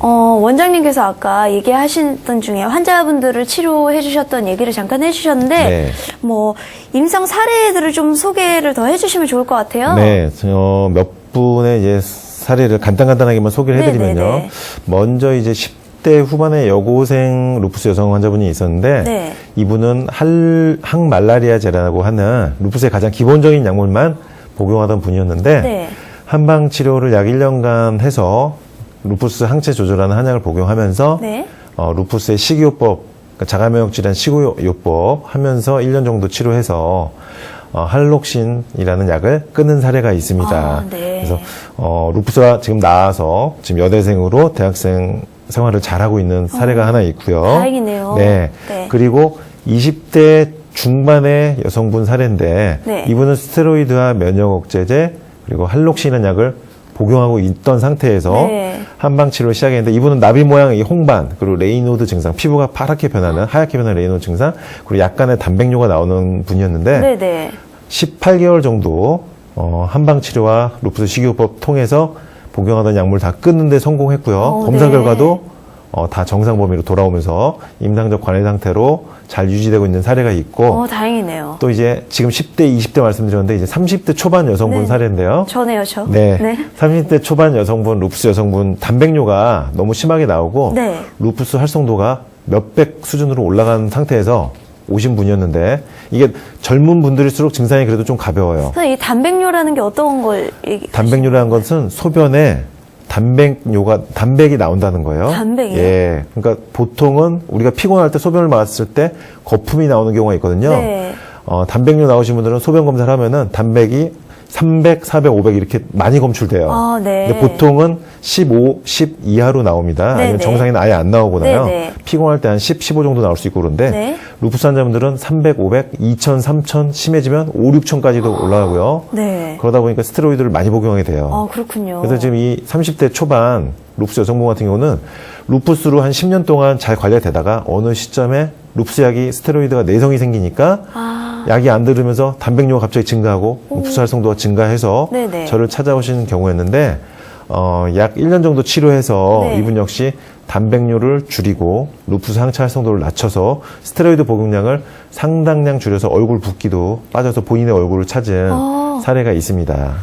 어, 원장님께서 아까 얘기하셨던 중에 환자분들을 치료해 주셨던 얘기를 잠깐 해 주셨는데, 네. 뭐, 임상 사례들을 좀 소개를 더 해 주시면 좋을 것 같아요. 네, 어, 몇 분의 이제 사례를 간단간단하게만 소개를 해 드리면요. 네네네. 먼저 이제 10대 후반의 여고생 루푸스 여성 환자분이 있었는데 네. 이분은 할, 항말라리아제라고 하는 루푸스의 가장 기본적인 약물만 복용하던 분이었는데 네. 한방 치료를 약 1년간 해서 루푸스 항체 조절하는 한약을 복용하면서 네. 어, 루푸스의 식이요법, 그러니까 자가면역 질환 식이요법 하면서 1년 정도 치료해서 어, 할록신이라는 약을 끊는 사례가 있습니다. 아, 네. 그래서 어, 루푸스가 지금 나와서 지금 여대생으로 대학생 생활을 잘하고 있는 사례가 하나 있고요. 어, 다행이네요. 네. 네. 그리고 20대 중반의 여성분 사례인데 네. 이분은 스테로이드와 면역 억제제 그리고 할록신이라는 약을 복용하고 있던 상태에서 네. 한방 치료를 시작했는데 이분은 나비 모양 이 홍반 그리고 레이노드 증상 피부가 파랗게 변하는 하얗게 변하는 레이노드 증상 그리고 약간의 단백뇨가 나오는 분이었는데 네네. 18개월 정도 어, 한방 치료와 루푸스 식이요법 통해서 복용하던 약물 다 끊는데 성공했고요. 어, 검사 네. 결과도 어, 다 정상 범위로 돌아오면서 임상적 관리 상태로 잘 유지되고 있는 사례가 있고 어, 다행이네요. 또 이제 지금 10대, 20대 말씀드렸는데 이제 30대 초반 여성분 네. 사례인데요. 저네요, 저. 네. 30대 초반 여성분, 루푸스 여성분 단백뇨가 너무 심하게 나오고 네. 루푸스 활성도가 몇백 수준으로 올라간 상태에서 오신 분이었는데 이게 젊은 분들일수록 증상이 그래도 좀 가벼워요. 선생님, 이 단백뇨라는 게 어떤 걸 얘기? 단백뇨라는 것은 소변에 단백뇨가 단백이 나온다는 거예요. 단백이요? 예. 그러니까 보통은 우리가 피곤할 때 소변을 마셨을 때 거품이 나오는 경우가 있거든요. 네. 어, 단백뇨 나오신 분들은 소변 검사를 하면은 단백이 300, 400, 500 이렇게 많이 검출돼요. 아, 네. 근데 보통은 15, 10 이하로 나옵니다. 네, 아니면 네. 정상에는 아예 안 나오거나요. 네, 네. 피곤할 때 한 10, 15 정도 나올 수 있고 그런데 네. 루푸스 환자분들은 300, 500, 2000, 3000 심해지면 5, 6000까지도 올라가고요. 네. 그러다 보니까 스테로이드를 많이 복용하게 돼요. 아, 그렇군요. 그래서 지금 이 30대 초반 루푸스 여성분 같은 경우는 루푸스로 한 10년 동안 잘 관리가 되다가 어느 시점에 루푸스 약이 스테로이드가 내성이 생기니까 아, 약이 안 들으면서 단백뇨가 갑자기 증가하고 루푸스 활성도가 증가해서 네네. 저를 찾아오신 경우였는데 어, 약 1년 정도 치료해서 네. 이분 역시 단백뇨를 줄이고 루푸스 항체 활성도를 낮춰서 스테로이드 복용량을 상당량 줄여서 얼굴 붓기도 빠져서 본인의 얼굴을 찾은 아. 사례가 있습니다.